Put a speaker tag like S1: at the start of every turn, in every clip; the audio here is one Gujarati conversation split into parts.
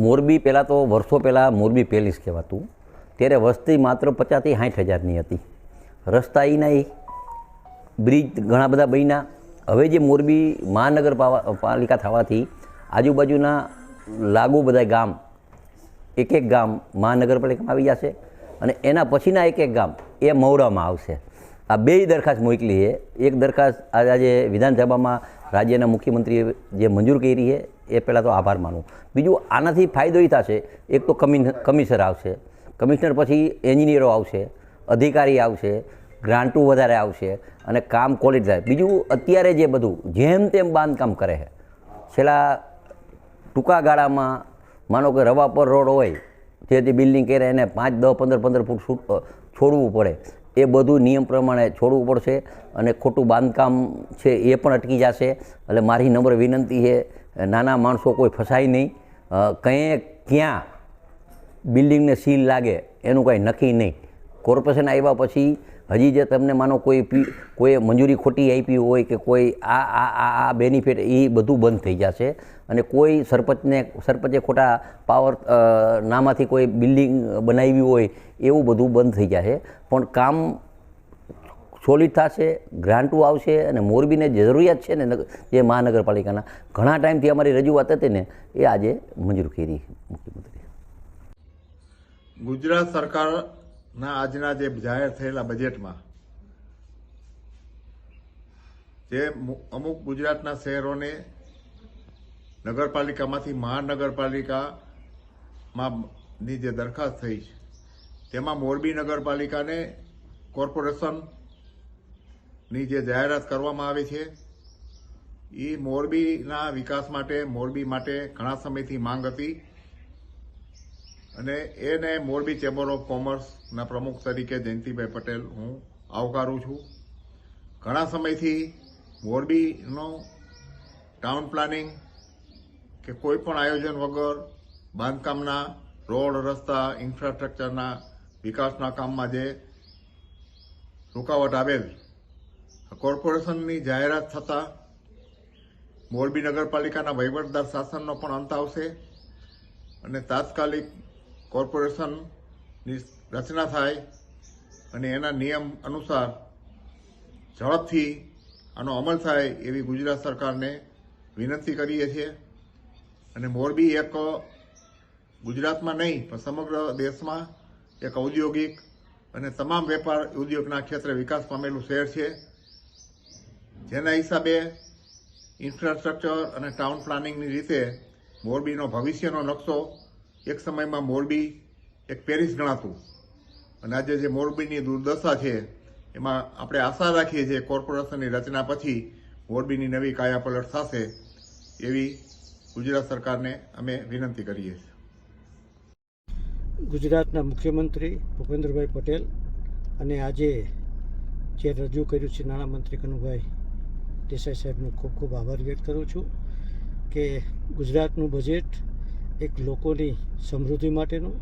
S1: મોરબી પહેલાં તો વર્ષો પહેલાં મોરબી પેલિસ કહેવાતું. ત્યારે વસ્તી માત્ર પચાસથી સાઠ હજારની હતી. રસ્તા એ નહીં, બ્રિજ ઘણા બધા બન્યા. હવે જે મોરબી મહાનગર પાલિકા થવાથી આજુબાજુના લાગુ બધા ગામ, એક એક ગામ મહાનગરપાલિકામાં આવી જશે. અને એના પછીના એક એક ગામ એ મૌરામાં આવશે. આ બેય દરખાસ્ત મોકલી છે. એક દરખાસ્ત આજે વિધાનસભામાં રાજ્યના મુખ્યમંત્રીએ જે મંજૂર કરી છે, એ પહેલાં તો આભાર માનું. બીજું આનાથી ફાયદો એ થશે. એક તો કમિ કમિશનર આવશે. કમિશનર પછી એન્જિનિયરો આવશે, અધિકારી આવશે, ગ્રાન્ટો વધારે આવશે અને કામ ક્વોલિટી થાય. બીજું અત્યારે જે બધું, જેમ તેમ બાંધકામ કરે છે. છેલ્લા ટૂંકા ગાળામાં માનો કે રવા પર રોડ હોય, જેથી બિલ્ડિંગ કરે એને પાંચ, દસ, પંદર પંદર ફૂટ છોડવું પડે. એ બધું નિયમ પ્રમાણે છોડવું પડશે અને ખોટું બાંધકામ છે એ પણ અટકી જશે. એટલે મારી નમ્ર વિનંતી છે, નાના માણસો કોઈ ફસાય નહીં. કંઈ ક્યાં બિલ્ડિંગને સીલ લાગે એનું કાંઈ નક્કી નહીં. કોર્પોરેશન આવ્યા પછી હજી જે તમને માનો કોઈ કોઈ મંજૂરી ખોટી આપી હોય કે કોઈ આ આ આ આ બેનિફિટ એ બધું બંધ થઈ જશે અને કોઈ સરપંચને સરપંચે ખોટા પાવર નામાંથી કોઈ બિલ્ડિંગ બનાવી હોય એવું બધું બંધ થઈ જશે. પણ કામ સોલિડ થશે ગ્રાન્ટો આવશે અને મોરબીને જે જરૂરિયાત છે ને જે મહાનગરપાલિકાના, ઘણા ટાઈમથી અમારી રજૂઆત હતી ને એ આજે મંજૂર કરી મુખ્યમંત્રી
S2: ગુજરાત સરકારના આજના જે જાહેર થયેલા બજેટમાં જે અમુક ગુજરાતના શહેરોને નગરપાલિકામાંથી મહાનગરપાલિકામાં ની જે દરખાસ્ત થઈ છે, તેમાં મોરબી નગરપાલિકાને કોર્પોરેશનની જે જાહેરાત કરવામાં આવી છે એ મોરબીના વિકાસ માટે, મોરબી માટે ઘણા સમયથી માંગ હતી. અને એને મોરબી ચેમ્બર ઓફ કોમર્સના પ્રમુખ તરીકે જયંતિભાઈ પટેલ હું આવકારું છું. ઘણા સમયથી મોરબીનો ટાઉન પ્લાનિંગ કે કોઈ પણ આયોજન વગર બાંધકામના, રોડ, રસ્તા ઇન્ફ્રાસ્ટ્રક્ચરના વિકાસના કામમાં જે રૂકાવટ આવેલ કોર્પોરેશનની જાહેરાત થતાં મોરબી નગરપાલિકાના વહીવટદાર શાસનનો પણ અંત આવશે અને તાત્કાલિક કોર્પોરેશનની રચના થાય અને એના નિયમ અનુસાર ઝડપથી આનો અમલ થાય એવી ગુજરાત સરકારને વિનંતી કરીએ છીએ. અને મોરબી એક ગુજરાતમાં નહીં, પણ સમગ્ર દેશમાં એક ઔદ્યોગિક અને તમામ વેપાર ઉદ્યોગના ક્ષેત્રે વિકાસ પામેલું શહેર છે. જેના હિસાબે ઇન્ફ્રાસ્ટ્રક્ચર અને ટાઉન પ્લાનિંગની રીતે મોરબીનો ભવિષ્યનો નકશો એક સમયમાં મોરબી એક પેરિસ ગણાતું. અને આજે જે મોરબીની દુર્દશા છે, એમાં આપણે આશા રાખીએ છીએ કોર્પોરેશનની રચના પછી મોરબીની નવી કાયાપલટ થશે એવી ગુજરાત સરકારને અમે વિનંતી કરીએ છીએ.
S3: ગુજરાતના મુખ્યમંત્રી ભૂપેન્દ્રભાઈ પટેલ અને આજે જે રજૂ કર્યું છે નાણામંત્રી કનુભાઈ દેસાઈ સાહેબનો ખૂબ ખૂબ આભાર વ્યક્ત કરું છું કે ગુજરાતનું બજેટ એક લોકોની સમૃદ્ધિ માટેનું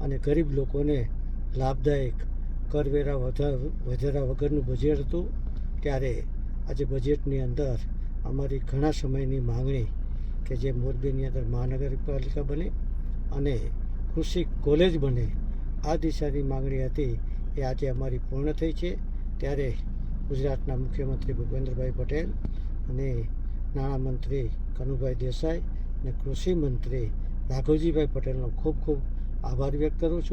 S3: અને ગરીબ લોકોને લાભદાયક કરવેરા વધા- વધારા વગરનું બજેટ હતું. ત્યારે આજે બજેટની અંદર અમારી ઘણા સમયની માંગણી કે જે મોરબીની અંદર મહાનગરપાલિકા બને અને કૃષિ કોલેજ બને, આ દિશાની માંગણી હતી એ આજે અમારી પૂર્ણ થઈ છે. ત્યારે ગુજરાતના મુખ્યમંત્રી ભૂપેન્દ્રભાઈ પટેલ અને નાણામંત્રી કનુભાઈ દેસાઈ અને કૃષિ મંત્રી રાઘવજીભાઈ પટેલનો ખૂબ ખૂબ આભાર વ્યક્ત કરું છું.